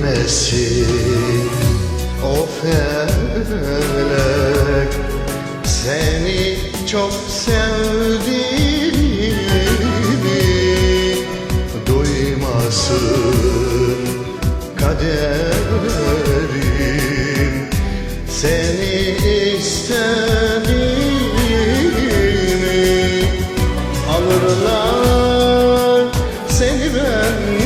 bilmesin o felek Seni çok sevdiğimi duymasın kaderim. Seni istediğimi alırlar seni benden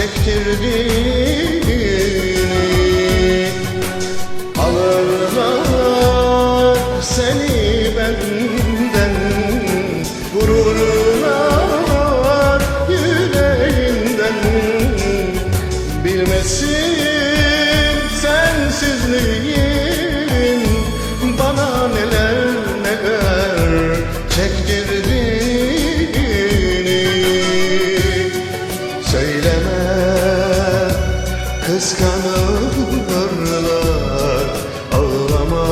çektirdiğini Alırlar seni kıskanırlar Ağlama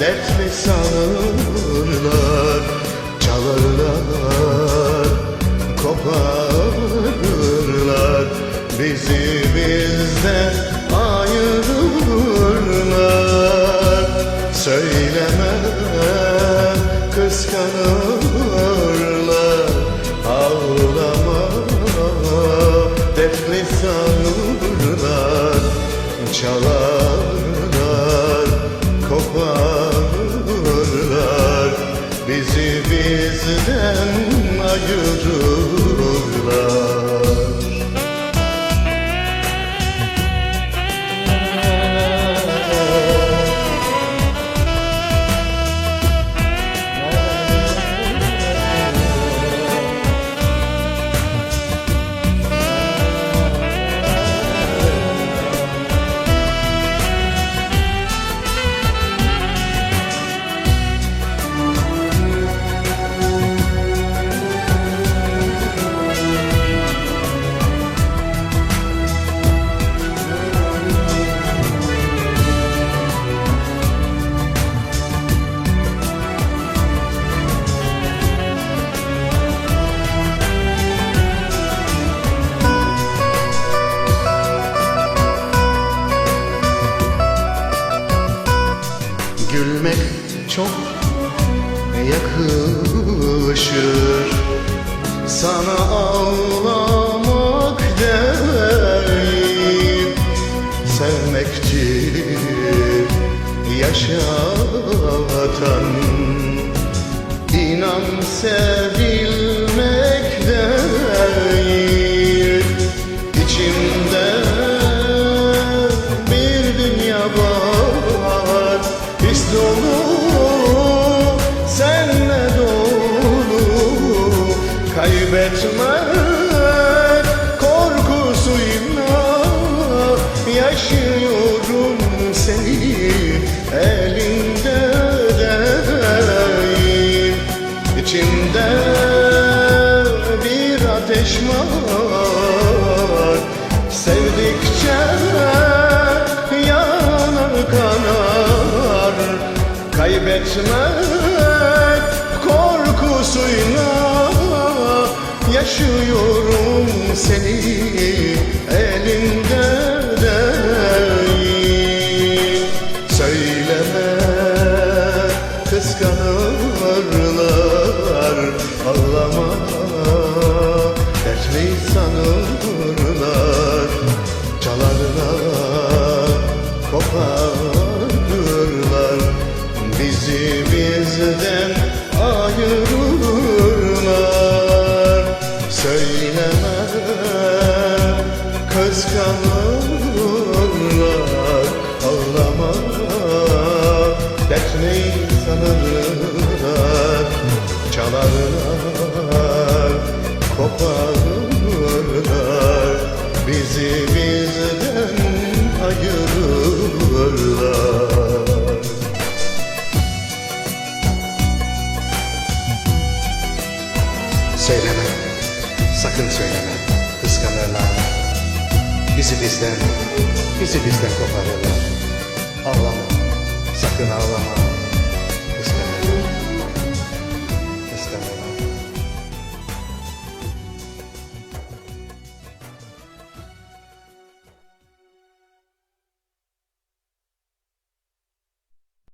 dertli sanırlar. Çalarlar koparırlar Bizi bizden ayırırlar. Söyleme kıskanırlar bizden ayırırlar çok yakışır. Sana ağlamak Kaybetmek korkusuyla Yaşıyorum seni bizden ayırırlar Söyleme kıskanırlar. Ağlama dertli sanırlar. Çalarlar koparırlar. Bizi bizden söyleme, kıskanırlar. Bizi bizden, bizi bizden koparırlar. Ağlama, sakın ağlama.